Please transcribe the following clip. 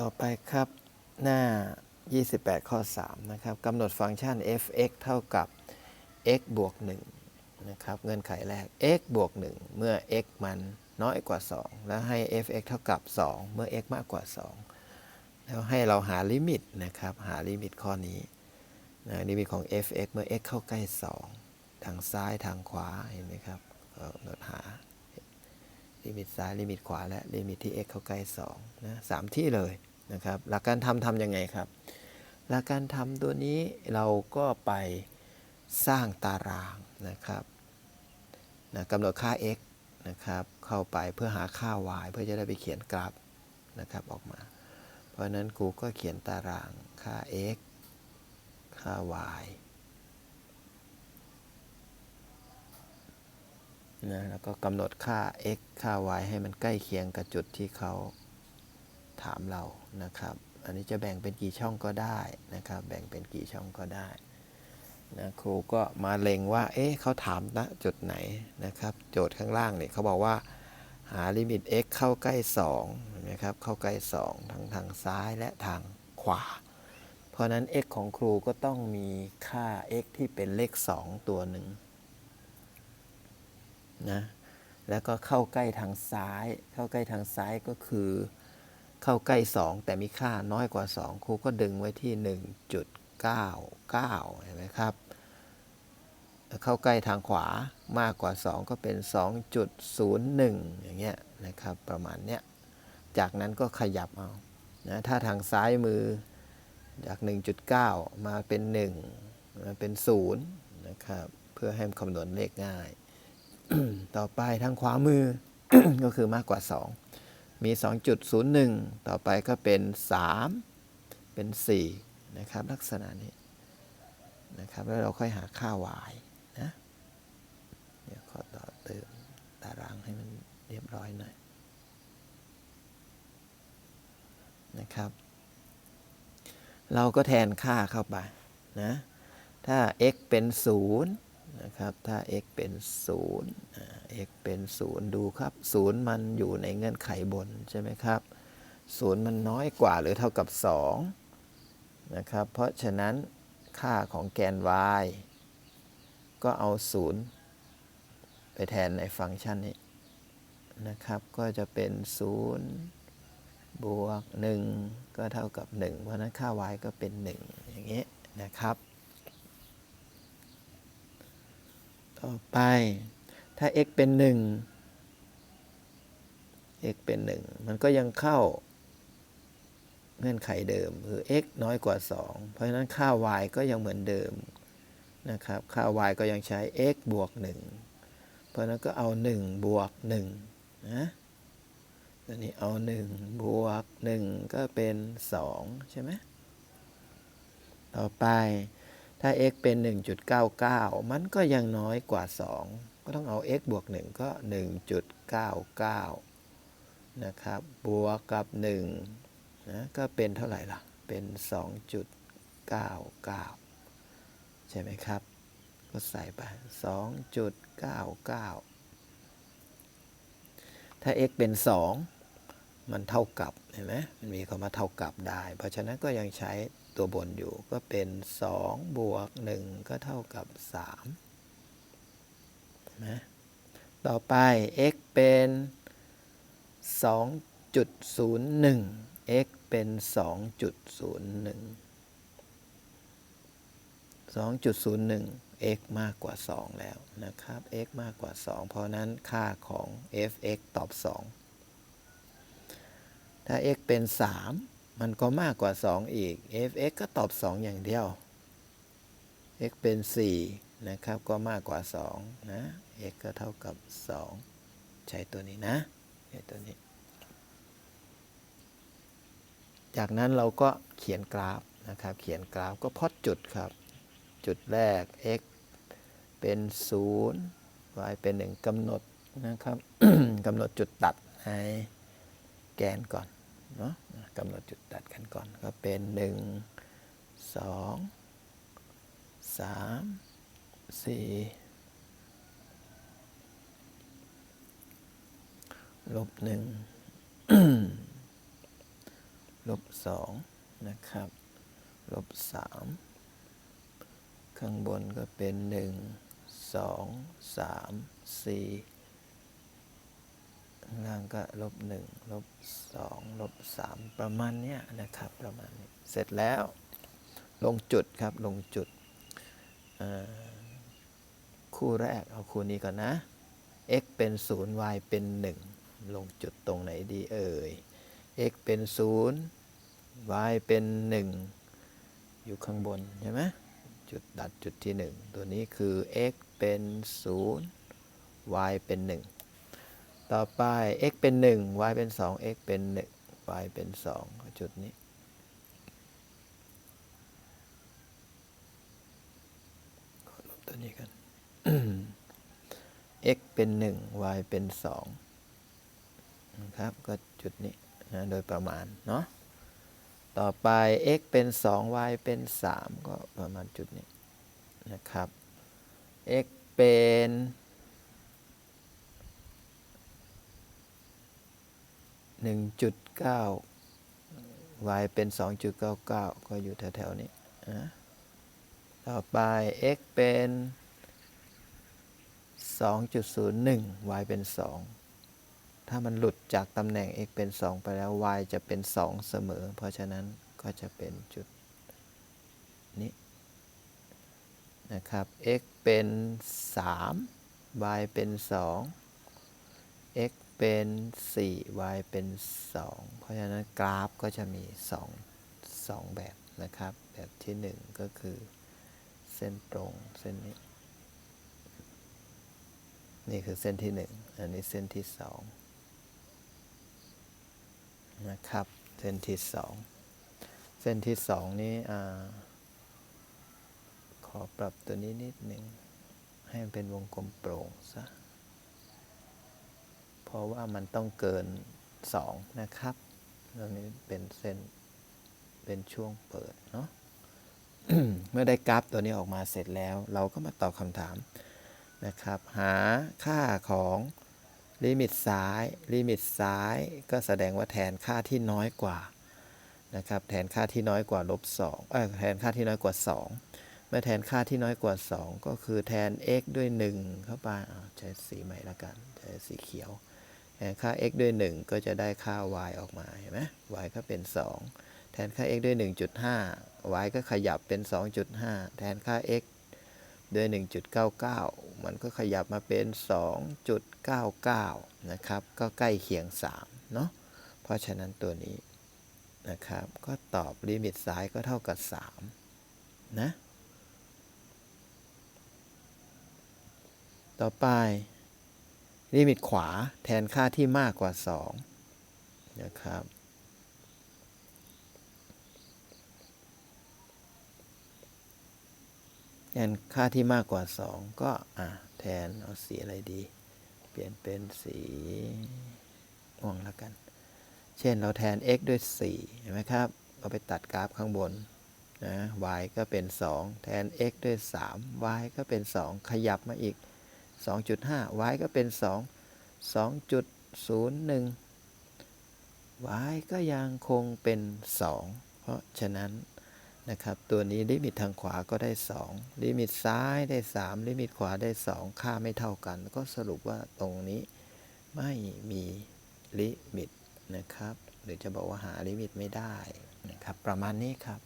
ต่อไปครับหน้า 28 ข้อ 3 นะครับกำหนดฟังก์ชัน f(x) เท่ากับ x บวก1นะครับ เงื่อนไขแรก x บวก 1 เมื่อ x มันน้อยกว่า 2 แล้วให้ f(x) เท่ากับ 2 เมื่อ x มากกว่า 2 แล้วให้เราหาลิมิตนะครับ หาลิมิตข้อนี้นะลิมิตของ f(x) เมื่อ x เข้าใกล้ 2 ทางซ้ายทางขวา เห็นไหมครับกำหนดหา ลิมิตซ้ายลิมิตขวาและลิมิตที่ x เข้าใกล้2นะสามที่เลยนะครับ หลักการทำทำยังไงครับ หลักการทำตัวนี้เราก็ไปสร้างตารางนะครับนะกำหนดค่า x นะครับเข้าไปเพื่อหาค่า y เพื่อจะได้ไปเขียนกราฟนะครับออกมา เพราะฉะนั้นครูก็เขียนตารางค่า x ค่า y นะแล้วก็กำหนดค่า x ค่า y ให้มันใกล้เคียงกับจุดที่เขาถามเรานะครับ อันนี้จะแบ่งเป็นกี่ช่องก็ได้นะครับ แบ่งเป็นกี่ช่องก็ได้นะครูก็มาเล็งว่า เอ๊ะเขาถามณจุดไหนนะครับ โจทย์ข้างล่างเนี่ยเขาบอกว่า หาลิมิต x เข้าใกล้2นะครับ เข้าใกล้ 2 ทั้งทางซ้ายและทางขวา เพราะนั้น x ของครูก็ต้องมีค่า x ที่เป็นเลข 2 ตัวหนึ่ง นะแล้วก็เข้าใกล้ทางซ้าย เข้าใกล้ทางซ้ายก็คือ เข้าใกล้ 2 แต่มีค่าน้อยกว่า 2 ครูก็ดึงไว้ที่ 1.99 เห็นไหมครับ เข้าใกล้ทางขวามากกว่า 2 ก็เป็น 2.01 อย่างเงี้ยนะครับประมาณเนี้ย จากนั้นก็ขยับเอานะถ้าทางซ้ายมือจาก 1.9 มาเป็น 1 มาเป็น 0 นะครับ เพื่อให้คำนวณเลขง่าย ต่อไปทางขวามือก็คือมากกว่า 2 มี 2.01 ต่อไปก็เป็น 3 เป็น 4 นะครับ ลักษณะนี้นะครับแล้วเราค่อยหาค่า y นะเดี๋ยวขอต่อเติมตารางให้มันเรียบร้อยหน่อยนะครับ เราก็แทนค่าเข้าไปนะถ้า x เป็น 0 นะครับถ้า x เป็น0 x เป็น 0 ดูครับ 0 มันอยู่ในเงื่อนไขบนใช่ไหมครับ 0 มันน้อยกว่าหรือเท่ากับ 2 นะครับ เพราะฉะนั้นค่าของแกน y ก็เอา 0 ไปแทนในฟังก์ชันนี้นะครับ ก็จะเป็น 0 บวก 1 ก็เท่ากับ 1 เพราะฉะนั้นค่า y ก็เป็น 1 อย่างนี้นะครับ ต่อไป ถ้า x เป็น 1 x เป็น 1 มันก็ยังเข้าเงื่อนไขเดิมคือ x น้อยกว่า 2 เพราะฉะนั้นค่า y ก็ยังเหมือนเดิมนะครับ ค่า y ก็ยังใช้ x บวก 1 เพราะนั้นก็เอา 1 บวก1นะตัวนี้เอา 1 บวก 1 ก็เป็น 2 ใช่ไหม ต่อไป ถ้า x เป็น 1.99 มันก็ยังน้อยกว่า 2 ก็ต้องเอา x บวก 1 ก็ 1.99 นะครับ บวกกับ1นะก็เป็นเท่าไหร่ล่ะ เป็น 2.99 ใช่ไหมครับ ก็ใส่ไป 2.99 ถ้า x เป็น 2 มันเท่ากับ เห็นไหมมันมีคำว่าเท่ากับได้ เพราะฉะนั้นก็ยังใช้ ตัวบนอยู่ก็เป็น 2 บวก 1 ก็เท่ากับ3นะต่อไป x เป็น 2.01 x เป็น 2.01 2.01 x มากกว่า 2 แล้วนะครับ x มากกว่า 2 เพราะนั้นค่าของ f(x) ตอบ 2 ถ้า x เป็น 3 มันก็มากกว่า 2 อีก f(x) ก็ตอบ 2 อย่างเดียว x เป็น 4 นะครับ ก็มากกว่า 2 นะ x ก็เท่ากับ 2 ใช้ตัวนี้นะใช้ตัวนี้ จากนั้นเราก็เขียนกราฟนะครับ เขียนกราฟก็พอดจุดครับ จุดแรก x เป็น 0 y เป็น 1กำหนดนะครับกำหนดจุดตัดให้แกนก่อน เนาะกำหนดจุดตัดกันก่อนก็เป็น 1 2 3 4ลบ1ลบ2นะครับลบ3ข้างบนก็เป็น 1 2 3 4 ล่างก็ลบหนึ่งลบสองลบสามประมาณเนี้ยนะครับประมาณนี้เสร็จแล้วลงจุดครับลงจุด คู่แรกเอาคู่นี้ก่อนนะ x เป็น 0 y เป็น 1 ลงจุดตรงไหนดีเอ่ย x เป็น 0 y เป็น 1 อยู่ข้างบนใช่ไหมจุดดัดจุดที่ 1 ตัวนี้คือ x เป็น 0 y เป็น 1 ต่อไป x เป็น 1 y เป็น 2 x เป็น 1 y เป็น 2 จุดนี้ขอลบตัวนี้กัน x เป็น 1 y เป็น 2 นะครับ ก็จุดนี้นะโดยประมาณ เนาะ ต่อไป x เป็น 2 y เป็น 3 ก็ประมาณจุดนี้นะครับ x เป็น 1.9 y เป็น 2.99 ก็อยู่แถวๆนี้นะต่อไป x เป็น 2.01 y เป็น 2 ถ้ามันหลุดจากตำแหน่ง x เป็น 2 ไปแล้ว y จะเป็น 2 เสมอ เพราะฉะนั้นก็จะเป็นจุดนี้นะครับ x เป็น 3 y เป็น 2 x เป็น 4 y เป็น 2 เพราะฉะนั้นกราฟก็จะมี 2 2 แบบนะครับ แบบที่ 1 ก็คือ เส้นตรงเส้นนี้ นี่คือเส้นที่ 1 อันนี้เส้นที่ 2 นะครับ เส้นที่ 2 เส้นที่ 2 นี้อขอปรับตัวนี้นิดหนึ่งให้มันเป็นวงกลมโปร่งซะ ราะว่ามันต้องเกิน 2 นะครับตรงนี้เป็นเส้นเป็นช่วงเปิดเนาะเมื่อได้กราฟตัวนี้ออกมาเสร็จแล้ว เราก็มาตอบคำถามนะครับ หาค่าของลิมิตซ้าย ลิมิตซ้ายก็แสดงว่าแทนค่าที่น้อยกว่านะครับ แทนค่าที่น้อยกว่าลบ2เออแทนค่าที่น้อยกว่า 2 เมื่อแทนค่าที่น้อยกว่า 2 ก็คือแทน x ด้วย 1 เข้าไปอ้าใช้สีใหม่ละกัน ใช้สีเขียว ค่า x ด้วย 1 ก็จะได้ค่า y ออกมาเห็นไหม y ก็เป็น 2 แทนค่า x ด้วย 1.5 y ก็ขยับเป็น 2.5 แทนค่า x ด้วย 1.99 มันก็ขยับมาเป็น 2.99 นะครับ ก็ใกล้เคียง 3 เนาะ เพราะฉะนั้นตัวนี้นะครับ ก็ตอบลิมิตซ้ายก็เท่ากับ 3 นะ ต่อไป ลิมิตขวาแทนค่าที่มากกว่า 2 นะครับ แทนค่าที่มากกว่า 2 ก็อะแทนเอาสีอะไรดี เปลี่ยนเป็นสีม่วงแล้วกัน เช่นเราแทน x ด้วย 4 เห็นไหมครับ เราไปตัดกราฟข้างบนนะ y ก็เป็น 2 แทน x ด้วย 3 y ก็เป็น 2 ขยับมาอีก 2.5 y ก็เป็น 2 2.01 y ก็ยังคงเป็น 2 เพราะฉะนั้นนะครับ ตัวนี้ลิมิตทางขวาก็ได้ 2 ลิมิตซ้ายได้ 3 ลิมิตขวาได้ 2 ค่าไม่เท่ากัน ก็สรุปว่าตรงนี้ไม่มีลิมิตนะครับ หรือจะบอกว่าหาลิมิตไม่ได้นะครับ ประมาณนี้ครับ